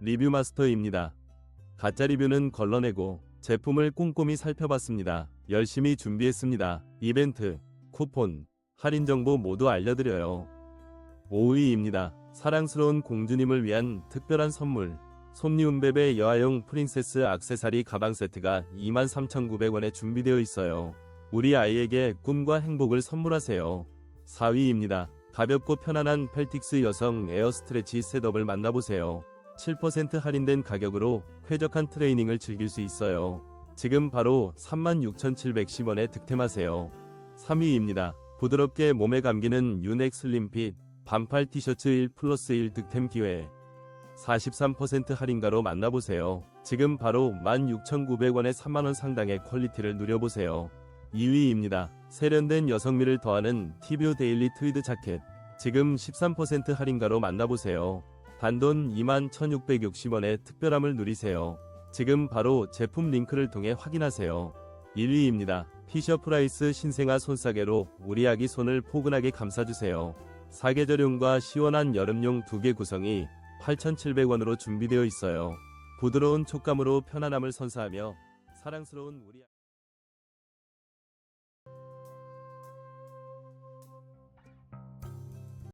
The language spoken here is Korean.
리뷰 마스터입니다. 가짜 리뷰는 걸러내고 제품을 꼼꼼히 살펴봤습니다. 열심히 준비했습니다. 이벤트, 쿠폰, 할인 정보 모두 알려드려요. 5위입니다. 사랑스러운 공주님을 위한 특별한 선물. 솜니움베베 여아용 프린세스 악세사리 가방 세트가 23,900원에 준비되어 있어요. 우리 아이에게 꿈과 행복을 선물하세요. 4위입니다. 가볍고 편안한 펠틱스 여성 에어 스트레치 셋업을 만나보세요. 7% 할인된 가격으로 쾌적한 트레이닝을 즐길 수 있어요. 지금 바로 36,710원에 득템하세요. 3위입니다. 부드럽게 몸에 감기는 유넥 슬림핏 반팔 티셔츠 1 플러스 1 득템 기회. 43% 할인가로 만나보세요. 지금 바로 16,900원에 3만원 상당의 퀄리티를 누려보세요. 2위입니다. 세련된 여성미를 더하는 티뷰 데일리 트위드 자켓. 지금 13% 할인가로 만나보세요. 단돈 21,660원의 특별함을 누리세요. 지금 바로 제품 링크를 통해 확인하세요. 1위입니다. 피셔프라이스 신생아 손싸개로 우리 아기 손을 포근하게 감싸주세요. 사계절용과 시원한 여름용 두 개 구성이 8,700원으로 준비되어 있어요. 부드러운 촉감으로 편안함을 선사하며 사랑스러운 우리